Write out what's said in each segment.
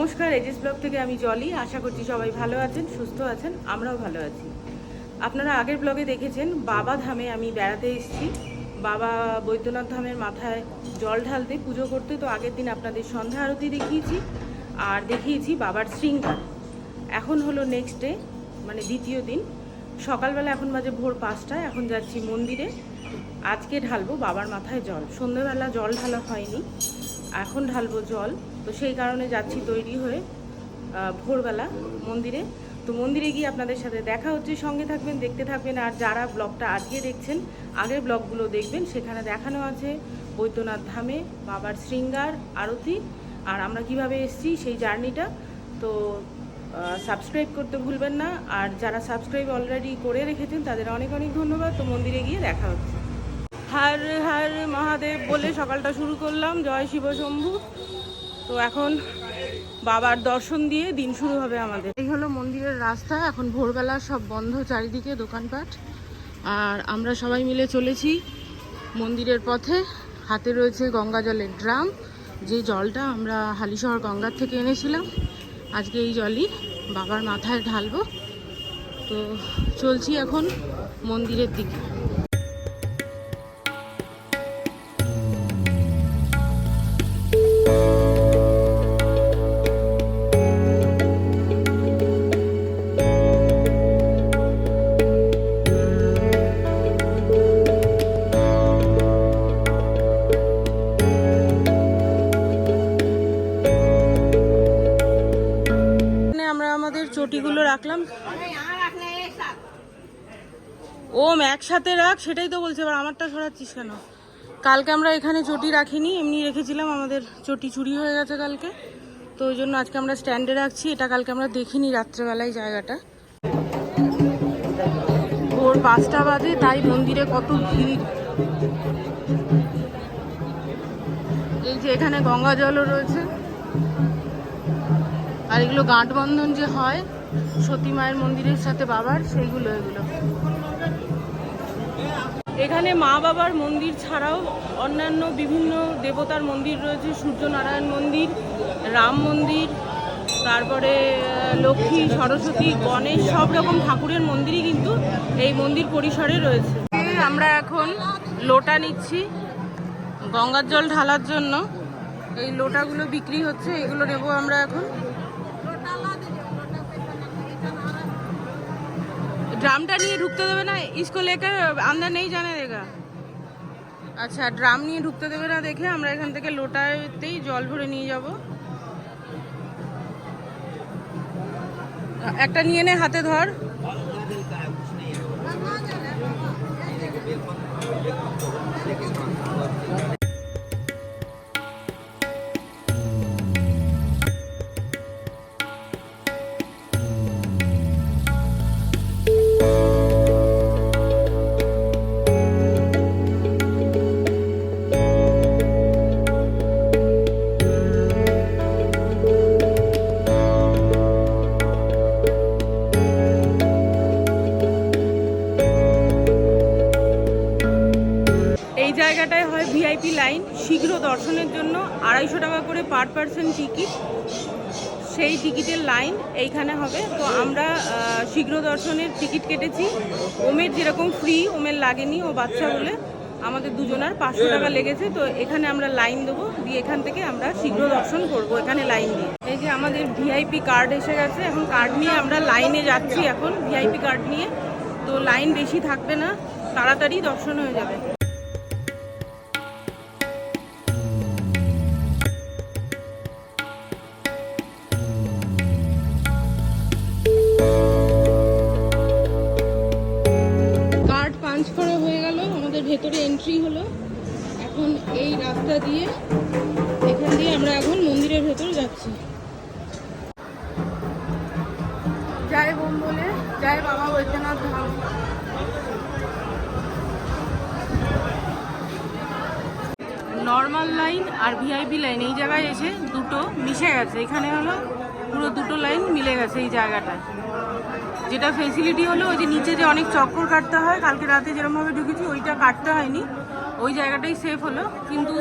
নমস্কার aegis blog থেকে আমি জলি। আশা করছি সবাই ভালো আছেন, সুস্থ আছেন, আমরাও ভালো আছি। আপনারা আগের ব্লগে দেখেছেন, বাবা ধামে আমি বেড়াতে এসেছি। বাবা বৈদ্যনাথ ধামের মাথায় জল ঢালতে পুজো করতে, তো আগের দিন আপনাদের সন্ধ্যা আরতি দেখিয়েছি, আর দেখিয়েছি বাবার শৃঙ্গার। এখন হলো নেক্সট ডে মানে দ্বিতীয় দিন। সকালবেলা এখন বাজে ভোর পাঁচটায়, এখন যাচ্ছি মন্দিরে। আজকে ঢালবো বাবার মাথায় জল। সন্ধ্যেবেলা জল ঢালা হয়নি, এখন ঢালবো জল। তো সেই কারণে যাচ্ছি তৈরি হয়ে ভোরবেলা মন্দিরে। তো মন্দিরে গিয়ে আপনাদের সাথে দেখা হচ্ছে, সঙ্গে থাকবেন, দেখতে থাকবেন, আর যারা ব্লগটা আজকে দেখছেন, আগের ব্লগগুলো দেখবেন, সেখানে দেখানো আছে বৈদ্যনাথ ধামে, বাবার শৃঙ্গার, আরতি, আর আমরা কীভাবে এসেছি সেই জার্নিটা। তো সাবস্ক্রাইব করতে ভুলবেন না, আর যারা সাবস্ক্রাইব অলরেডি করে রেখেছেন, তাদের অনেক অনেক ধন্যবাদ। তো মন্দিরে গিয়ে দেখা হচ্ছে। হর হার মহাদেব বলে সকালটা শুরু করলাম। জয় শিব শম্ভু। তো এখন বাবার দর্শন দিয়ে দিন শুরু হবে আমাদের। এই হলো মন্দিরের রাস্তা। এখন ভোরবেলা সব বন্ধ চারিদিকে দোকানপাট। আর আমরা সবাই মিলে চলেছি মন্দিরের পথে। হাতে রয়েছে গঙ্গা জলের ড্রাম। যে জলটা আমরা হালিশহর গঙ্গার থেকে এনেছিলাম, আজকে এই জলই বাবার মাথায় ঢালবো। তো চলছি এখন মন্দিরের দিকে। চটিগুলো রাখলাম। ওম, একসাথে রাখ, সেটাই তো বলছে, এবার আমারটা সরাচ্ছিস কেন? কালকে আমরা এখানে চটি রাখিনি, এমনি রেখেছিলাম, আমাদের চটি চুরি হয়ে গেছে কালকে। তো ওই জন্য আজকে আমরা স্ট্যান্ডে রাখছি, এটা কালকে আমরা দেখিনি রাত্রেবেলায় জায়গাটা। ভোর পাঁচটা বাজে, তাই মন্দিরে কত ভিড়। এই যে এখানে গঙ্গা জলও রয়েছে। আর এগুলো গাঁট বন্ধন যে হয় সতী মায়ের মন্দিরের সাথে বাবার, সেইগুলো এগুলো। এখানে মা বাবার মন্দির ছাড়াও অন্যান্য বিভিন্ন দেবতার মন্দির রয়েছে, সূর্যনারায়ণ মন্দির, রাম মন্দির, তারপরে লক্ষ্মী, সরস্বতী, গণেশ, সব রকম ঠাকুরের মন্দিরই কিন্তু এই মন্দির পরিসরে রয়েছে। আমরা এখন লোটা নিচ্ছি, গঙ্গার জল ঢালার জন্য। এই লোটাগুলো বিক্রি হচ্ছে, এগুলো নেব আমরা এখন। ড্রামটা নিয়ে ঢুকতে দেবে না इसको लेकर अंदर নেই জানে দেখা। আচ্ছা ড্রাম নিয়ে ঢুকতে দেবে না দেখে আমরা এখান থেকে লোটাতেই জল ভরে নিয়ে যাব। একটা নিয়ে নে হাতে ধর। ভিআইপি লাইন, শীঘ্র দর্শনের জন্য আড়াইশো টাকা করে পার পার্সন টিকিট সেই টিকিটের লাইন এইখানে হবে। তো আমরা শীঘ্র দর্শনের টিকিট কেটেছি। ওমের যেরকম ফ্রি ওমের লাগেনি, ও বাচ্চা বলে আমাদের দুজনার পাঁচশো টাকা লেগেছে। তো এখানে আমরা লাইন দেবো, দিয়ে এখান থেকে আমরা শীঘ্র দর্শন করব এখানে লাইন দিয়ে। এই যে আমাদের ভিআইপি কার্ড এসে গেছে। এখন কার্ড নিয়ে আমরা লাইনে যাচ্ছি এখন ভিআইপি কার্ড নিয়ে। তো লাইন বেশি থাকবে না, তাড়াতাড়ি দর্শন হয়ে যাবে। কার্ড পাঞ্চ করা হয়ে গেল, আমাদের ভেতরে এন্ট্রি হলো। এখন এই রাস্তা দিয়ে, এখান দিয়ে আমরা এখন মন্দিরের ভেতরে যাচ্ছি। নর্মাল লাইন আর ভিআইপি লাইন এই জায়গায় এসে দুটো মিশে গেছে। এখানে হলো পুরো দুটো লাইন মিলে গেছে এই জায়গাটায়। যেটা ফেসিলিটি হলো ওই যে নিচে যে অনেক চক্কর কাটতে হয়, কালকে রাতে যেরমভাবে ঢুকেছি ওইটা কাটতে হয়নি। ওই জায়গাটাই সেফ হলো। কিন্তু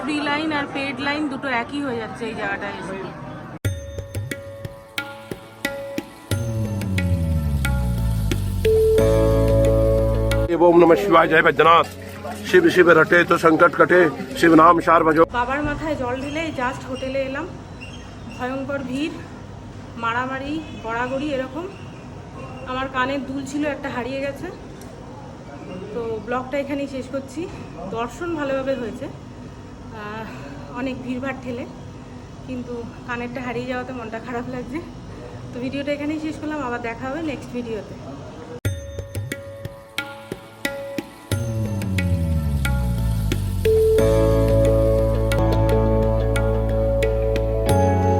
ফ্রি লাইন আর পেড লাইন দুটো একই হয়ে যাচ্ছে এই জায়গাটায় এসে। এবং नमः शिवाय জয় বৈদ্যনাথ। শিব শিবের হটে, তো সংকট কটে, শিব নাম সার ভজো বাবার মাথায় জল দিলে জাস্ট হোটেলে এলাম। ভয়ঙ্কর ভিড়, মারামারি, গড়াগড়ি এরকম। আমার কানের দুল ছিল, একটা হারিয়ে গেছে। তো ব্লগটা এখানেই শেষ করছি। দর্শন ভালোভাবে হয়েছে। অনেক ভিড়ভাড় ঠেলে, কিন্তু কানেরটা হারিয়ে যাওয়াতে মনটা খারাপ লাগছে। তো ভিডিওটা এখানেই শেষ করলাম, আবার দেখা হবে নেক্সট ভিডিওতে